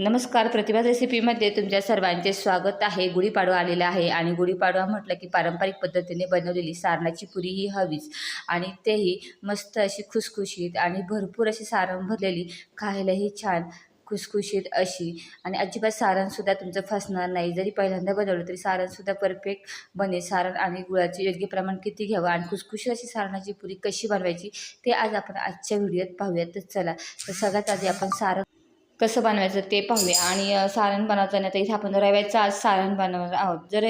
नमस्कार प्रतिभा रेसिपीमध्ये तुमच्या सर्वांचे स्वागत आहे. गुढीपाडवा आलेला आहे आणि गुढीपाडवा म्हटलं की पारंपरिक पद्धतीने बनवलेली सारणाची पुरी ही हवीच आणि तेही मस्त अशी खुसखुशीत आणि भरपूर अशी सारण भरलेली खायलाही छान खुसखुशीत अशी आणि अजिबात सारणसुद्धा तुमचं फसणार नाही. जरी पहिल्यांदा बनवलं तरी सारणसुद्धा परफेक्ट बने. सारण आणि गुळाचे योग्य प्रमाण किती घ्यावं आणि खुसखुशीत अशी सारणाची पुरी कशी बनवायची ते आज आपण आजच्या व्हिडिओत पाहूयात. तर चला तर सगळ्यात आधी आपण सारण कसं बनवायचं ते पाहूया. आणि सारण बनवताना तर इथे आपण रव्याचं आज सारण बनवणार आहोत. जर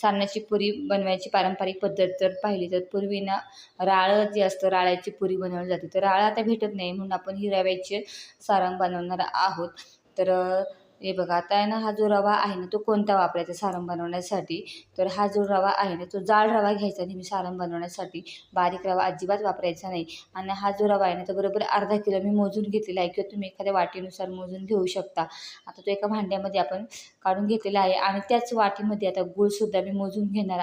सारणाची पुरी बनवायची पारंपरिक पद्धत जर पाहिली तर पूर्वी ना राळ जे असतं राळ्याची पुरी बनवली जाते. तर राळ आता भेटत नाही म्हणून आपण ही रव्याचे सारण बनवणार आहोत. तर हे बघा आता आहे ना हा जो रवा आहे ना तो कोणता वापरायचा सारण बनवण्यासाठी? तर हा जो रवा आहे ना तो जाड रवा घ्यायचा नेहमी सारण बनवण्यासाठी. बारीक रवा अजिबात वापरायचा नाही. आणि हा जो रवा आहे ना तो बरोबर अर्धा किलो मी मोजून घेतलेला आहे किंवा तुम्ही एखाद्या वाटीनुसार मोजून घेऊ शकता. आता तो एका भांड्यामध्ये आपण काढून घेतलेला आहे आणि त्याच वाटीमध्ये आता गूळसुद्धा मी मोजून घेणार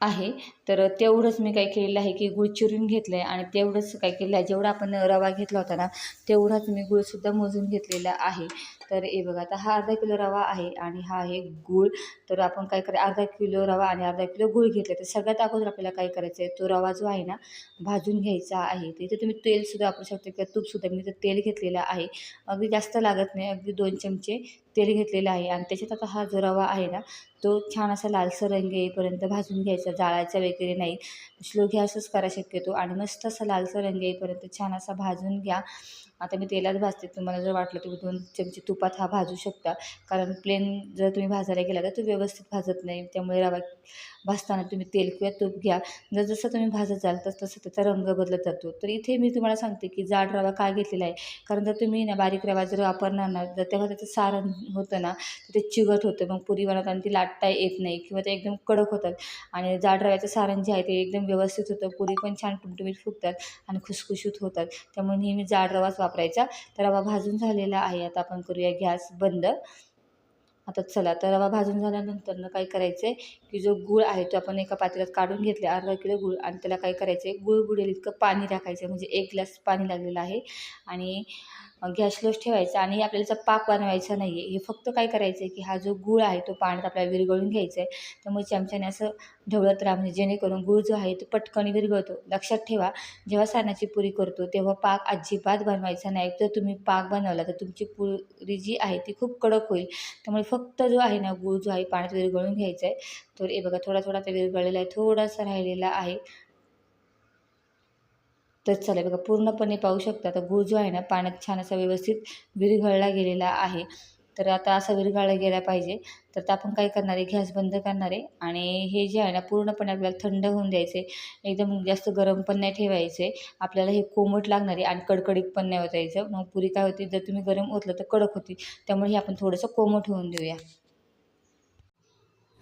आहे. तर तेवढंच मी काय केलेलं आहे की गूळ चिरून घेतलं आहे आणि तेवढंच काय केलं आहे. जेवढा आपण रवा घेतला होता ना तेवढाच मी गूळसुद्धा मोजून घेतलेला आहे. तर हे बघा आता हा अर्धा किलो रवा आहे आणि हा आहे गूळ. तर आपण काय करा अर्धा किलो रवा आणि अर्धा किलो गूळ घेतले. तर सगळ्यात अगोदर आपल्याला काय करायचं आहे तो रवा जो आहे ना भाजून घ्यायचा आहे. तर इथे तुम्ही तेलसुद्धा वापरू शकता किंवा तूपसुद्धा मी तर तेल घेतलेलं आहे. अगदी जास्त लागत नाही अगदी दोन चमचे तेल घेतलेलं आहे आणि त्याच्यात आता हा जो रवा आहे ना तो छान असा लालसर रंग येईपर्यंत भाजून घ्यायचा जाळायचा वगैरे नाही. स्लो गॅसच करा शक्यतो आणि मस्त असा लालसर रंग येईपर्यंत छान असा भाजून घ्या. आता मी तेलात भाजते तुम्हाला जर वाटलं तुम्ही दोन चमचे तुपात हा भाजू शकता. कारण प्लेन जर तुम्ही भाजायला गेला तर तो व्यवस्थित भाजत नाही. त्यामुळे रवा भाजताना तुम्ही तेल किंवा तूप घ्या. जर जसं तुम्ही भाजत जाल तसं तसं त्याचा रंग बदलत जातो. तर इथे मी तुम्हाला सांगते की जाड रवा का घेतलेला आहे? कारण जर तुम्ही ना बारीक रवा जर वापरणार ना जर तेव्हा त्याचं सारण होतं ना तर ते चिवट होतं. मग पुरी बनवताना ती लाटता येत नाही किंवा ते एकदम कडक होतात. आणि जाड रव्याचं सारण जे आहे ते एकदम व्यवस्थित होतं. पुरी पण छान टुमटुमीत फुगतात आणि खुसखुशीत होतात. त्यामुळे नेहमी जाड रवाच वापरायचा. तर रवा भाजून झालेला आहे. आता आपण करूया गॅस बंद. आता चला तर रवा भाजून झाल्यानंतर काय करायचं आहे की जो गूळ आहे तो आपण एका पातेल्यात काढून घेतले अर्धा किलो गूळ आणि त्याला काय करायचं आहे गुळ बुडेल इतकं पाणी टाकायचं म्हणजे एक ग्लास पाणी लागलेलं आहे. आणि गॅस स्लोच ठेवायचा आणि आपल्याला पाक बनवायचा नाही आहे हे फक्त काय करायचं आहे की हा जो गूळ आहे तो पाण्यात आपल्याला विरघळून घ्यायचा आहे त्यामुळे चमच्याने असं ढवळत राहा म्हणजे जेणेकरून गूळ जो आहे तो पटकन विरघळतो. लक्षात ठेवा जेव्हा सारणाची पुरी करतो तेव्हा पाक अजिबात बनवायचा नाही. तर तुम्ही पाक बनवला तर तुमची पुरी जी आहे ती खूप कडक होईल. त्यामुळे फक्त जो आहे ना गूळ जो आहे पाण्यात विरघळून घ्यायचा आहे तर हे बघा थोडा थोडा ते विरघळलेला आहे थोडासा राहिलेला आहे. तर चला बघा पूर्णपणे पाहू शकता. आता गूळ जो आहे ना पाण्यात छान असा व्यवस्थित विरघळला गेलेला आहे. तर आता असा विरघळला गेला पाहिजे. तर आता आपण काय करणार आहे? गॅस बंद करणार आहे. आणि हे जे आहे ना पूर्णपणे आपल्याला थंड होऊन द्यायचे एकदम जास्त गरम पण नाही ठेवायचे आपल्याला हे कोमट लागणार आहे आणि कडकडीत पण नाही होतायचं मग पुरी काय होती? जर तुम्ही गरम ओतलं तर कडक होती. त्यामुळे हे आपण थोडंसं कोमट होऊन देऊया.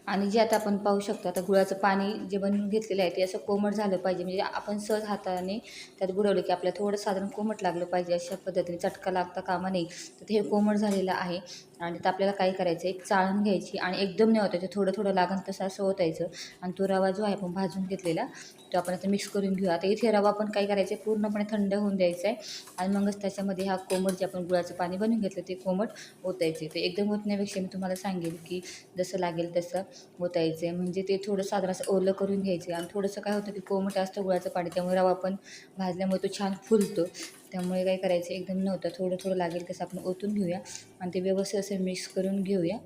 आणि जे आता आपण पाहू शकतो आता गुळाचं पाणी जे बनवून घेतलेलं आहे ते असं कोमट झालं पाहिजे. म्हणजे आपण सहज हाताने त्यात बुडवलं की आपल्याला थोडं साधारण कोमट लागलं पाहिजे अशा पद्धतीने चटका लागता कामा नाही तर हे कोमट झालेलं आहे. आणि तर आपल्याला काय करायचं एक चाळण घ्यायची आणि एकदम नाही होतायचं थोडं थोडं लागन तसं असं होतायचं आणि तो रवा जो आहे आपण भाजून घेतलेला तो आपण आता मिक्स करून घेऊ आता इथे रवा पण काय करायचं आहे पूर्णपणे थंड होऊन द्यायचा आहे. आणि मगच त्याच्यामध्ये हा कोमट जे आपण गुळाचं पाणी बनवून घेतलं ते कोमट ओतायचे ते एकदम ओतण्यापेक्षा मी तुम्हाला सांगेल की जसं लागेल तसं. ओतायचे आहे म्हणजे ते थोडं साधारण असं ओलं करून घ्यायचं. आणि थोडंसं काय होतं की कोमट असतं गुळाचं पाणी त्यामुळे रवा पण भाजल्यामुळे तो छान फुलतो. त्यामुळे काय करायचं एकदम नव्हतं. थोडं थोडं लागेल तसं आपण ओतून घेऊया. आणि ते व्यवस्थित असं मिक्स करून घेऊया.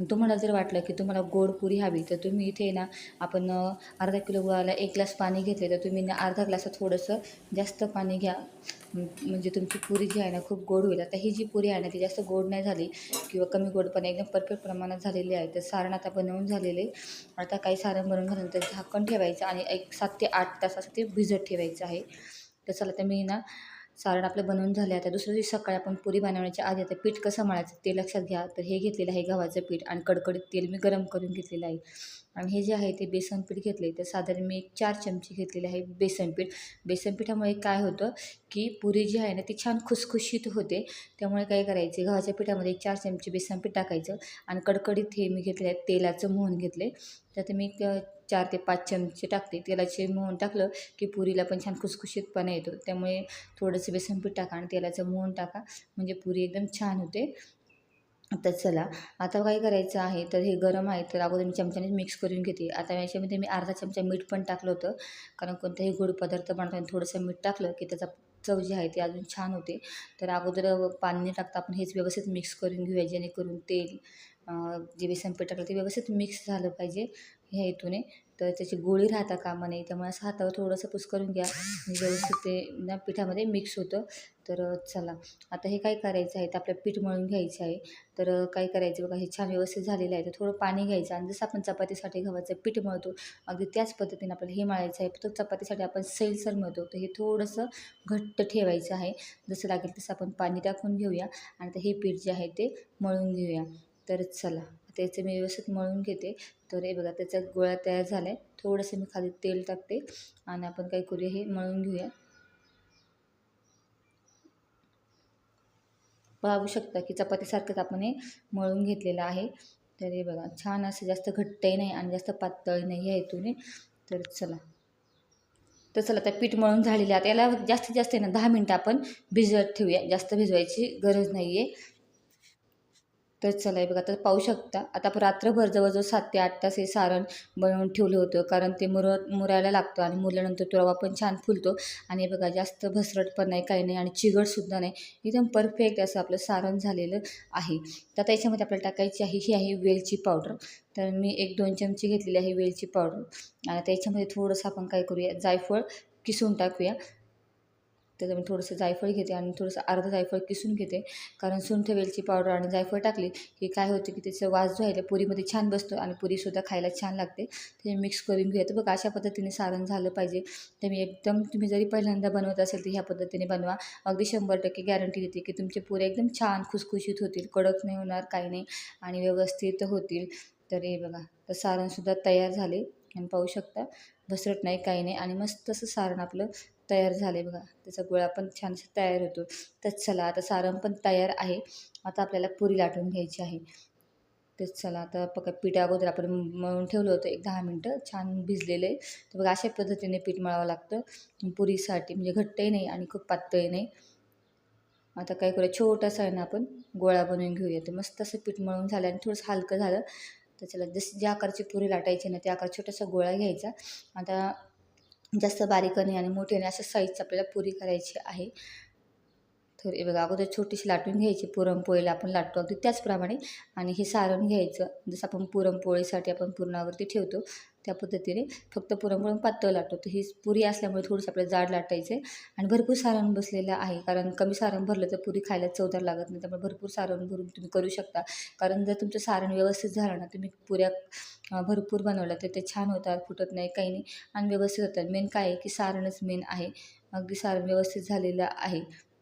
तुम्हाला जर वाटलं की तुम्हाला गोड पुरी हवी तर तुम्ही इथे ना आपण अर्धा किलो गुळाला एक ग्लास पाणी घेतले तर तुम्ही ना अर्धा ग्लासात थोडंसं जास्त पाणी घ्या. म्हणजे तुमची पुरी जी आहे ना खूप गोड होईल. आता ही जी पुरी आहे ना ती जास्त गोड नाही झाली किंवा कमी गोड पण एकदम परफेक्ट प्रमाणात झालेली आहे. तर सारण आता बनवून झालेले. आता काही सारण बनवून झाल्यानंतर झाकण ठेवायचं आणि एक सात ते आठ तासासाठी ते भिजत ठेवायचं आहे. तर चला तर मी ना सारण आपलं बनवून झालं आता दुसऱ्या दिवशी सकाळी आपण पुरी बनवण्याच्या आधी आता पीठ कसं मळायचं ते लक्षात घ्या. तर हे घेतलेलं आहे गव्हाचं पीठ आणि कडकडीत तेल मी गरम करून घेतलेलं आहे. आणि हे जे आहे ते बेसन पीठ घेतले तर साधारण मी एक चार चमचे घेतलेले आहे बेसन पीठ. बेसन पिठामुळे काय होतं की पुरी जी आहे ना ती छान खुसखुशीत होते. त्यामुळे काय करायचे गव्हाच्या पिठामध्ये चार चमचे बेसन पीठ टाकायचं आणि कडकडीत हे मी घेतले तेलाचं मोहन घेतले त्यात मी चार ते पाच चमचे टाकते. तेलाचे मोहन टाकलं की पुरीला पण छान खुसखुशीतपणा येतो. त्यामुळे थोडंसं बेसन पीठ टाका आणि तेलाचं मोहन टाका. म्हणजे पुरी एकदम छान होते. तर चला आता काय करायचं आहे? तर हे गरम आहे तर अगोदर मी चमच्याने मिक्स करून घेते. आता याच्यामध्ये मी अर्धा चमचा मीठ पण टाकलं होतं. कारण कोणताही गोड पदार्थ बनवताना थोडंसं मीठ टाकलं की त्याचा चव जी आहे ती अजून छान होते. तर अगोदर पाणी टाकता आपण हेच व्यवस्थित मिक्स करून घेऊया जेणेकरून तेल जे बेसन पीठ टाकलं ते व्यवस्थित मिक्स झालं पाहिजे ह्या हेतूने. तर त्याची गोळी राहता कामा नये. त्यामुळे असं हातावर थोडंसं पुसकरून घ्या. व्यवस्थित ते ना पिठामध्ये मिक्स होतं. तर चला. आता हे काय करायचं आहे? तर आपलं पीठ मळून घ्यायचं आहे. तर काय करायचं बघा? हे छान व्यवस्थित झालेलं आहे. तर थोडं पाणी घ्यायचं. आणि जसं आपण चपातीसाठी गव्हाचं पीठ मळतो अगदी त्याच पद्धतीने आपल्याला हे मळायचं आहे. तो चपातीसाठी आपण सैलसर मळतो. तर हे थोडंसं घट्ट ठेवायचं आहे. जसं लागेल तसं आपण पाणी टाकून घेऊया. आणि आता हे पीठ जे आहे ते मळून घेऊया. तर चला. त्याचं मी व्यवस्थित मळून घेते. तर हे बघा त्याचा गोळा तयार झाला आहे थोडंसं मी खाली तेल टाकते आणि आपण काय करूया हे मळून घेऊया. पाहू शकता की चपातीसारखंच आपण हे मळून घेतलेलं आहे. तर हे बघा छान असं जास्त घट्टही नाही आणि जास्त पातळ नाही ह्या हेतूने. तर चला. तर चला त्या पीठ मळून झालेले आता याला जास्तीत जास्त आहे ना दहा मिनटं आपण भिजवत ठेवूया. जास्त भिजवायची गरज नाही आहे तर चला आहे बघा आता पाहू शकता. आता आपण रात्रभर जवळजवळ सात ते आठ तास हे सारण बनवून ठेवलं होतं. कारण ते मुर मुरायला लागतं आणि मुरल्यानंतर तो रवा पण छान फुलतो. आणि बघा जास्त भसरट पण नाही काही नाही आणि चिगडसुद्धा नाही. एकदम परफेक्ट असं आपलं सारण झालेलं आहे. तर आता याच्यामध्ये आपल्याला टाकायची आहे ही आहे वेलची पावडर तर मी एक दोन चमचे घेतलेली आहे वेलची पावडर आणि त्याच्यामध्ये थोडंसं आपण काय करूया जायफळ किसून टाकूया. त्याचं मी थोडंसं जायफळ घेते आणि थोडंसं अर्धं जायफळ किसून घेते. कारण सुंठ वेलची पावडर आणि जायफळ टाकली की काय होते की त्याचं वास जो आहे त्या पुरीमध्ये छान बसतो आणि पुरीसुद्धा खायला छान लागते. ते मिक्स करून घेते बघा अशा पद्धतीने सारण झालं पाहिजे. तर मी एकदम तुम्ही जरी पहिल्यांदा बनवत असेल तर ह्या पद्धतीने बनवा. अगदी शंभर टक्के गॅरंटी देते की तुमचे पुरे एकदम छान खुसखुशीत होतील कडक नाही होणार काही नाही आणि व्यवस्थित होतील. तर हे बघा तर सारणसुद्धा तयार झाले. आणि पाहू शकता घसरत नाही काही नाही. आणि मस्त असं सारण आपलं तयार झालं आहे बघा. त्याचा गोळा पण छान तयार होतो. तर चला आता सारण पण तयार आहे. आता आपल्याला पुरी लाटून घ्यायची आहे. तेच चला आता पक पीठ अगोदर आपण मळून ठेवलं होतं एक दहा मिनटं. छान भिजलेलं आहे. तर बघा अशा पद्धतीने पीठ मळावं लागतं. पुरीसाठी म्हणजे घट्टही नाही आणि खूप पातळही नाही. आता काय करूया छोटासा आहे ना आपण गोळा बनवून घेऊया. तर मस्त असं पीठ मळून झालं आणि थोडंसं हलकं झालं. त्याच्याला चला जसं ज्या आकारची पुरी लाटायची ना त्या आकार छोटासा गोळा घ्यायचा. आता जास्त बारीकने आणि मोठ्याने अशा साईजची आपल्याला पुरी करायची आहे. तर हे बघा अगोदर छोटीशी लाटून घ्यायची पुरणपोळीला आपण लाटतो अगदी त्याचप्रमाणे. आणि हे सारण घ्यायचं जसं आपण पुरणपोळीसाठी आपण पुरणावरती ठेवतो. त्या पद्धतीने फक्त पुरणपोळी पातळ लाटतो. तर ही पुरी असल्यामुळे थोडंसं आपल्याला जाड लाटायचं आहे आणि भरपूर सारण बसलेलं आहे. कारण कमी सारण भरलं तर पुरी खायला चवदार लागत नाही. त्यामुळे भरपूर सारण भरून तुम्ही करू शकता. कारण जर तुमचं सारण व्यवस्थित झालं ना तुम्ही पुऱ्या भरपूर बनवलं तर ते छान होतात फुटत नाही काही नाही. आणि व्यवस्थित होतात. मेन काय आहे की सारणच मेन आहे. अगदी सारण व्यवस्थित झालेलं आहे.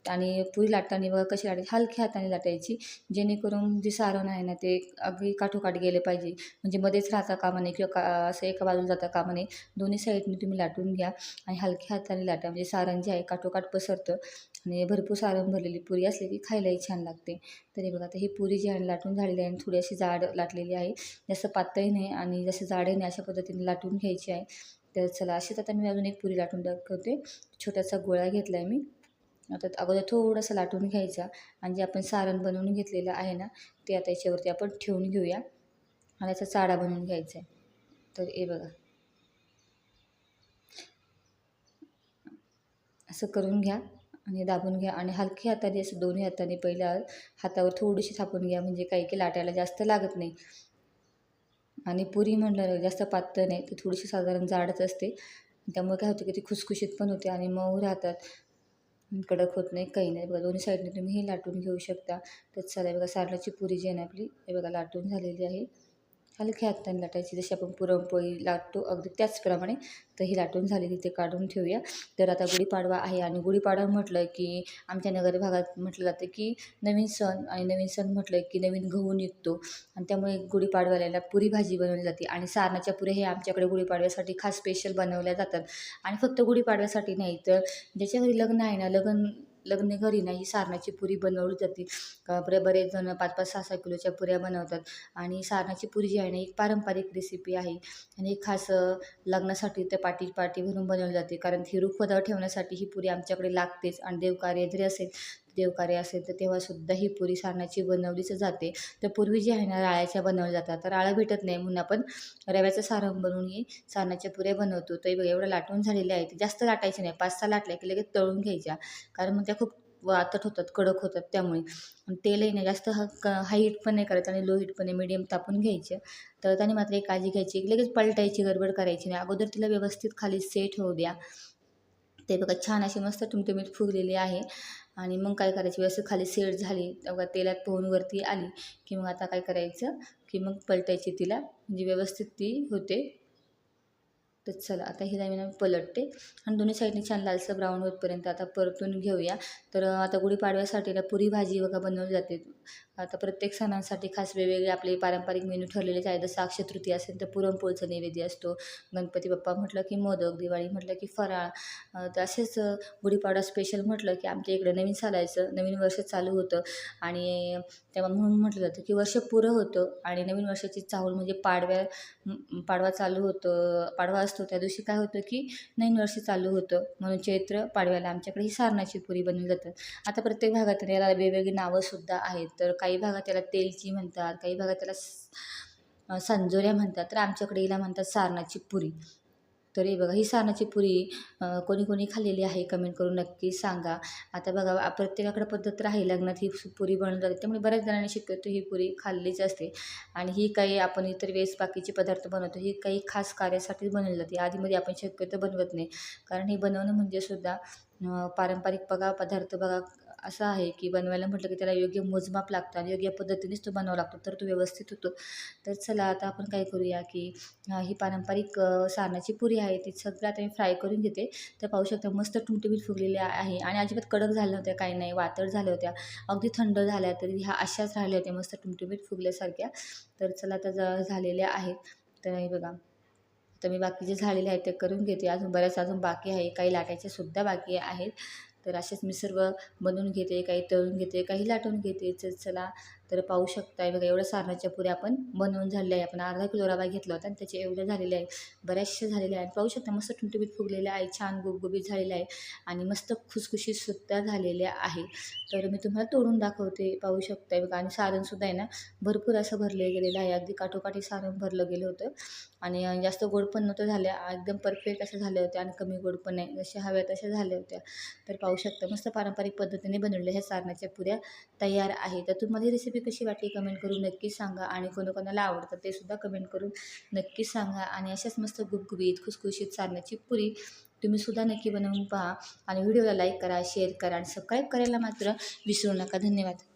आणि पुरी लाटताना बघा कशी लाटायची? हलक्या हाताने लाटायची जेणेकरून जे सारण आहे ना ते अगदी काठोकाठ गेले पाहिजे. म्हणजे मध्येच राहता कामा नये किंवा का असं एका बाजूला जाता कामा नये. दोन्ही साईडने तुम्ही लाटून घ्या आणि हलक्या हाताने लाटा. म्हणजे सारण जे आहे काठोकाठ पसरतं आणि भरपूर सारण भरलेली पुरी असली की खायलाही छान लागते. तरी बघा आता ही पुरी जी आहे लाटून झालेली आहे आणि थोडी अशी जाड लाटलेली आहे. जास्त पातळी नाही आणि जास्त जाडही नाही अशा पद्धतीने लाटून घ्यायची आहे. तर चला अशीच आता मी अजून एक पुरी लाटून दाखवते. छोटासा गोळा घेतला आहे मी. आता अगोदर थोडंसं लाटून घ्यायचा आणि जे आपण सारण बनवून घेतलेलं आहे ना ते आता याच्यावरती आपण ठेवून घेऊया. आणि याचा चाडा बनवून घ्यायचा आहे. तर हे बघा. असं करून घ्या आणि दाबून घ्या. आणि हलक्या हाताने असं दोन्ही हाताने पहिल्या हातावर थोडीशी थापून घ्या. म्हणजे काही काही लाटायला जास्त लागत नाही. आणि पुरी म्हटलं जास्त पातळ नाही तर थोडीशी साधारण जाडच असते. त्यामुळे काय होतं की ती खुसखुशीत पण होते आणि मऊ राहतात. कडक होत नाही काही नाही. बघा दोन्ही साईडने तुम्ही हे लाटून घेऊ शकता. तर चला बघा सारणाची पुरी जी आहे ना आपली हे बघा लाटून झालेली आहे. हलक्या हाताने लाटायची. जशी आपण पुरणपोळी लाटतो अगदी त्याचप्रमाणे तर ही लाटून झाली तिथे काढून ठेवूया. तर आता गुढीपाडवा आहे आणि गुढीपाडवा म्हटलं की आमच्या नगर भागात म्हटलं जातं की नवीन सण आणि नवीन सण म्हटलं की नवीन गहू निघतो. आणि त्यामुळे गुढीपाडव्याला पुरी भाजी बनवली जाते आणि सारणाच्या पुऱ्या हे आमच्याकडे गुढीपाडव्यासाठी खास स्पेशल बनवल्या जातात. आणि फक्त गुढीपाडव्यासाठी नाही तर ज्याच्या घरी लग्न आहे ना लग्न लग्न घरी नाही सारणाची पुरी बनवली जाते. बरे बरेच जण पाच पाच सहा सहा किलोच्या पुऱ्या बनवतात. आणि सारणाची पुरी जी आहे ना एक पारंपरिक रेसिपी आहे. आणि एक खास लग्नासाठी तर पाटी पाटी भरून बनवली जाते. कारण ही रुखवतावर ठेवण्यासाठी ही पुरी आमच्याकडे लागतेच आणि देवकार्य जरी असेल देवकार्य असेल तर तेव्हासुद्धा ही पुरी सारणाची बनवलीच जाते. तर पूर्वी जी आहे ना राळ्याच्या बनवल्या जातात. तर राळं भेटत नाही म्हणून आपण रव्याचं सारण बनवून ही सारणाच्या पुऱ्या बनवतो. तर बघा एवढं लाटून झालेल्या आहेत. जास्त लाटायचे नाही. पाच सहा लाटल्या की लगेच तळून घ्यायच्या. कारण मग त्या खूप वातट होतात कडक होतात त्यामुळे. तेलही नाही जास्त ह क हाय हीट पण नाही करायचं आणि लो हीट पण नाही. मिडियम तापून घ्यायचं. तर त्याने मात्र एक काळजी घ्यायची. लगेच पलटायची गडबड करायची नाही. अगोदर तिला व्यवस्थित खाली सेट होऊ द्या. ते बघा छान अशी मस्त टुमटुमीत फुगलेली आहे. आणि मग काय करायची? व्यवस्थित खाली सेट झाली तेव्हा तेलात पोहून वरती आली की मग आता काय करायचं? की मग पलटायची तिला. म्हणजे व्यवस्थित ती होते. तर चला आता ही मी पलटते. आणि दोन्ही साईडने छान लालसर ब्राऊन होतपर्यंत आता परतून घेऊया. तर आता गुढीपाडव्यासाठी ना पुरी भाजी बघा बनवली जाते. आता प्रत्येक सणांसाठी खास वेगवेगळे आपले पारंपरिक मेनू ठरलेलेच आहेत. जसं अक्षय तृतीया असेल तर पुरणपोळीचा नैवेद्य असतो. गणपती बाप्पा म्हटलं की मोदक दिवाळी म्हटलं की फराळ. तर असेच गुढीपाडवा स्पेशल म्हटलं की आमच्या इकडे नवीन चालायचं नवीन वर्ष चालू होतं. आणि तेव्हा म्हणून म्हटलं जातं की वर्ष पुरं होतं. आणि नवीन वर्षाची चाहूल म्हणजे पाडव्या पाडवा चालू होतं पाडवा असतो त्या दिवशी काय होतं की नवीन वर्ष चालू होतं. म्हणून चैत्र पाडव्याला आमच्याकडे ही सारणाची पुरी बनवली जातात. आता प्रत्येक भागात याला वेगवेगळी नावंसुद्धा आहेत. तर काही भागात त्याला तेलची म्हणतात काही भागात त्याला स- सांजोऱ्या म्हणतात. तर आमच्याकडे हिला म्हणतात सारणाची पुरी. तर हे बघा ही सानाची पुरी कोणी कोणी खाल्लेली आहे कमेंट करून नक्की सांगा. आता बघा प्रत्येकाकडे पद्धत राहील लग्नात ही पुरी बनवली जाते त्यामुळे बऱ्याच जणांनी शक्यतो ही पुरी खाल्लीच असते. आणि ही काही आपण इतर वेळेस बाकीचे पदार्थ बनवतो ही काही खास कार्यासाठीच बनवली जाते. आधीमध्ये आपण शक्यतो बनवत नाही. कारण हे बनवणं म्हणजे सुद्धा पारंपरिक बघा पदार्थ बघा असं आहे की बनवायला म्हटलं की त्याला योग्य मोजमाप लागतं आणि योग्य पद्धतीनेच तो बनवावा लागतो तर तो व्यवस्थित होतो. तर चला आता आपण काय करूया की ही पारंपरिक सारणाची पुरी आहे ती सगळं आता मी फ्राय करून घेते. तर पाहू शकता मस्त टुमटुमीत फुगलेली आहे आणि अजिबात कडक झाल्या होत्या काही नाही वातड झाल्या होत्या. अगदी थंड झाल्या तरी ह्या अशाच राहिल्या होत्या मस्त टुमटुमीत फुगल्यासारख्या. तर चला आता ज- झालेल्या आहेत. तर हे बघा तर मी बाकी जे झालेले आहेत ते करून घेते. अजून बऱ्याच अजून बाकी आहे काही लाटायचे सुद्धा बाकी आहेत. तर असेच मी सर्व बनवून घेते काही तळून घेते काही लाटून घेते. तर चला. तर पाहू शकताय बघा एवढ्या सारणाच्या पुऱ्या आपण बनवून झालेल्या आहे आपण अर्धा किलो रवा घेतला होता आणि त्याचे एवढे झालेले आहे बऱ्याचशा झालेल्या आहेत. पाहू शकता मस्त टुमटुमीत फुगलेल्या आहे छान गुबगुबीत झालेल्या आहे आणि मस्त खुसखुशीतसुद्धा झालेल्या आहे. तर मी तुम्हाला तोडून दाखवते पाहू शकताय बघा. आणि सारणसुद्धा आहे ना भरपूर असं भरलं गेलेलं आहे. अगदी काठोकाठी सारण भरलं गेलं होतं. आणि जास्त गोड पण नव्हतं झाल्या. एकदम परफेक्ट असं झाल्या होत्या आणि कमी गोड पण नाही. जशा हव्या तशा झाल्या होत्या. तर पाहू शकता मस्त पारंपरिक पद्धतीने बनवलेल्या ह्या सारणाच्या पुऱ्या तयार आहे तर तुम्हाला ही रेसिपी कशी वाटली कमेंट करून नक्कीच सांगा आणि कोणाकोणाला आवडतं ते सुद्धा कमेंट करून नक्कीच सांगा. आणि अशाच मस्त गुबगुबीत खुसखुशीत सारण्याची पुरी तुम्ही सुद्धा नक्की बनवून पहा. आणि व्हिडिओला लाईक करा शेअर करा आणि सबस्क्राईब करायला मात्र विसरू नका. धन्यवाद.